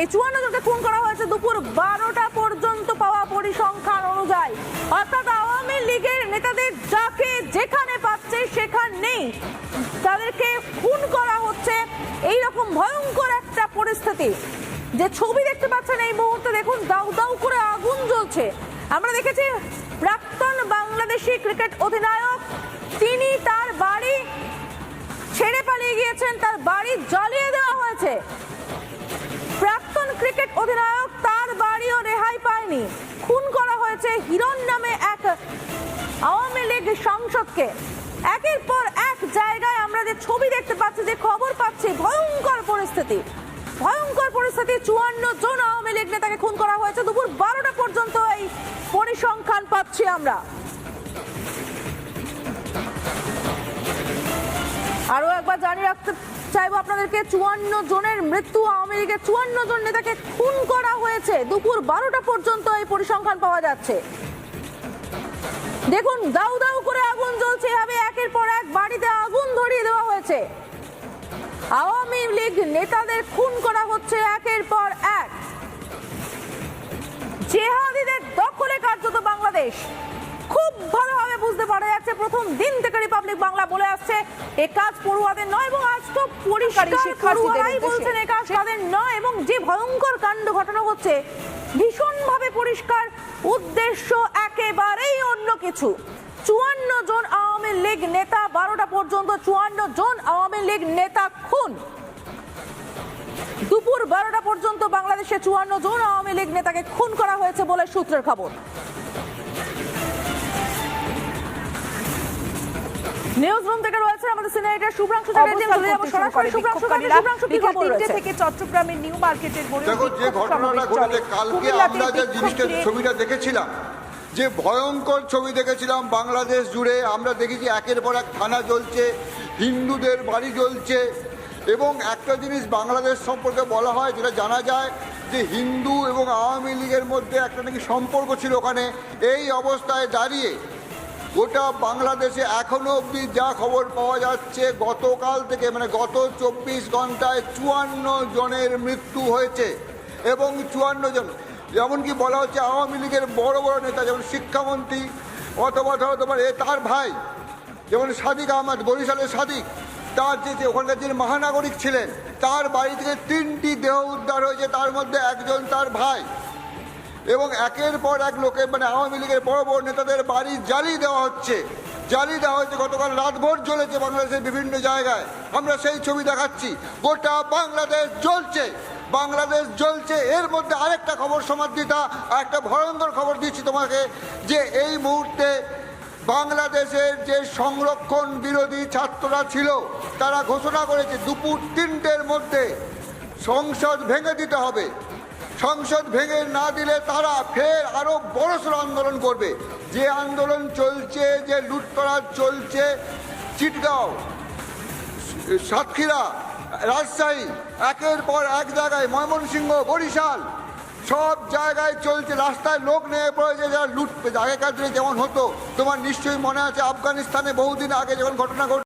এই চুয়ান্ন জনকে খুন করা হয়েছে দুপুর বারোটা পর্যন্ত পাওয়া পরিসংখ্যান অনুযায়ী। অর্থাৎ আওয়ামী লীগের নেতাদের যাকে যেখানে পাচ্ছে সেখানেই তাদেরকে খুন করা হচ্ছে। এই রকম ভয়ঙ্কর একটা পরিস্থিতি। যে ছবি দেখতে পাচ্ছেন এই মুহূর্তে দেখুন, দাউ দাউ করে আগুন জ্বলছে। আমরা দেখেছি প্রাক্তন বাংলাদেশি ক্রিকেট অধিনায়ক, তিনি তার বাড়ি ছেড়ে পালিয়ে গিয়েছেন, তার বাড়ির জ্বালিয়ে দেওয়া হয়েছে প্রাক্তন ক্রিকেট অধিনায়ক তার বাড়িও রেহাই পায়নি খুন করা হয়েছে হিরণ নামে এক আওয়ামী লীগ সংসদকে। একের পর এক জায়গায় আমরা যে ছবি দেখতে পাচ্ছি, যে খবর পাচ্ছি, ভয়ঙ্কর পরিস্থিতি। ভয়ঙ্কর পরিস্থিতি, চুয়ান্ন জন আওয়ামী লীগ নেতাকে খুন করা হয়েছে। দুপুর বারোটা পর্যন্ত এই পরিসংখ্যান পাচ্ছি আমরা। আরও একবার জানিয়ে রাখতে চাইব আপনাদেরকে, চুয়ান্ন জনের মৃত্যু আওয়ামী লীগের চুয়ান্ন জন নেতাকে খুন করা হয়েছে। দুপুর বারোটা পর্যন্ত এই পরিসংখ্যান পাওয়া যাচ্ছে। দেখুন দাউ দাউ করে আগুন জ্বলছে। এভাবে একের পর এক বাড়িতে আগুন ধরিয়ে দেওয়া হয়েছে। আওয়ামী লীগ নেতাদের খুন করা হচ্ছে একের পর এক। জেহাদিদের দখলে কার্যত বাংলাদেশ। খুব ভালোভাবে বুঝতে পারা যাচ্ছে প্রথম দিন থেকে রিপাবলিক বাংলা বলে আসছে এ কাজ পড়ুয়াদের নয় এবং আজ তো পরিষ্কার পড়ুয়ারাই বলছেন এ কাজ তাদের যে ভয়ঙ্কর কাণ্ড ঘটনা হচ্ছে, ভীষণভাবে পরিষ্কার উদ্দেশ্য একেবারেই অন্য কিছু। চুয়ান্ন জন আওয়ামী লীগ নেতা বারোটা পর্যন্ত চুয়ান্ন জন আওয়ামী লীগ নেতা খুন। দুপুর বারোটা পর্যন্ত বাংলাদেশে চুয়ান্ন জন আওয়ামী লীগ নেতাকে খুন করা হয়েছে বলে সূত্রের খবর। নিউজ রুম থেকে রয়েছে আমাদের সিনিয়র শুভ্রাংশু চ্যাটার্জি চলে যাব সরাসরি শুভ্রাংশু বিক্ষোভকারীরা শুভ্রাংশু কি বিকেল খবর রয়েছে? থেকে চট্টগ্রামের নিউ মার্কেটের মোড়ে দেখো যে ঘটনাটা ঘটেছে কালকে আমরা যে জিনিসটা ছবিটা দেখেছিলাম যে ভয়ঙ্কর ছবি দেখেছিলাম বাংলাদেশ জুড়ে। আমরা দেখেছি একের পর এক থানা জ্বলছে হিন্দুদের বাড়ি জ্বলছে এবং একটা জিনিস বাংলাদেশ সম্পর্কে বলা হয় যেটা জানা যায় যে হিন্দু এবং আওয়ামী লীগের মধ্যে একটা নাকি সম্পর্ক ছিল ওখানে। এই অবস্থায় দাঁড়িয়ে গোটা বাংলাদেশে এখনও অবধি যা খবর পাওয়া যাচ্ছে, গতকাল থেকে মানে গত চব্বিশ ঘন্টায় চুয়ান্ন জনের মৃত্যু হয়েছে এবং চুয়ান্ন জন, যেমনকি বলা হচ্ছে আওয়ামী লীগের বড় বড় নেতা যেমন শিক্ষামন্ত্রী, অথবা ধরো তোমার এ তার ভাই, যেমন সাদিক আহমদ, বরিশালের সাদিক, তার যে যে ওখানকার যিনি মহানাগরিক ছিলেন, তার বাড়ি থেকে তিনটি দেহ উদ্ধার হয়েছে, তার মধ্যে একজন তার ভাই। এবং একের পর এক লোকে মানে আওয়ামী লীগের বড় বড় নেতাদের বাড়ি জ্বালিয়ে দেওয়া হচ্ছে। জ্বালিয়ে দেওয়া হচ্ছে গতকাল রাতভর জ্বলেছে বাংলাদেশের বিভিন্ন জায়গায়। আমরা সেই ছবি দেখাচ্ছি। গোটা বাংলাদেশ জ্বলছে। বাংলাদেশ জ্বলছে। এর মধ্যে আরেকটা খবর সমাদ্রিতা একটা ভয়ঙ্কর খবর দিচ্ছি তোমাকে, যে এই মুহূর্তে বাংলাদেশের যে সংরক্ষণ বিরোধী ছাত্ররা ছিল, তারা ঘোষণা করেছে দুপুর তিনটের মধ্যে সংসদ ভেঙে দিতে হবে। সংসদ ভেঙে না দিলে তারা ফের আরও বড়সড় আন্দোলন করবে। যে আন্দোলন চলছে, যে লুটতরাজ চলছে চিটগাঁও সাতক্ষীরা, রাজশাহী, একের পর এক জায়গায় ময়মনসিংহ, বরিশাল, সব জায়গায় চলছে। রাস্তায় লোক নেমে পড়েছে, যারা লুট আগেকার দিনে যেমন হতো, তোমার নিশ্চয়ই মনে আছে, আফগানিস্তানে বহুদিন আগে যখন ঘটনা ঘট